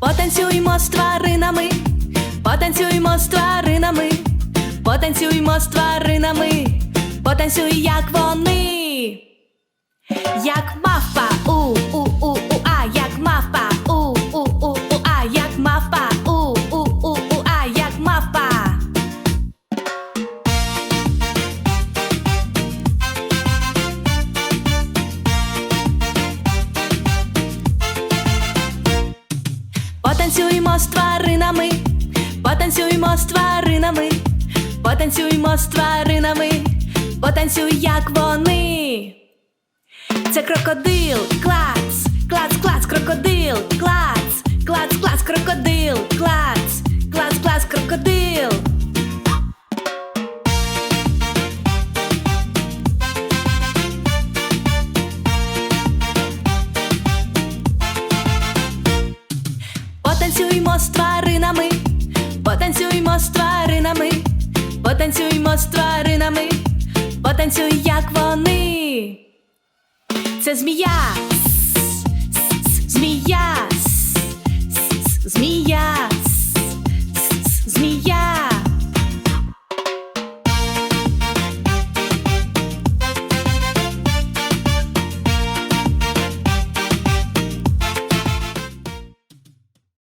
Потанцюймо з тваринами, потанцюймо з тваринами, потанцюймо з тваринами, потанцюй, як вони. Як мавпа, Потанцюймо з тваринами, потанцюємо з тваринами, потанцюємо з тваринами, потанцюй, як вони. Це крокодил, клац, клац, клац, крокодил, Потанцюймо з тваринами, потанцюймо з тваринами, потанцюймо з тваринами, потанцюй, як вони. Це змія, змія, змія,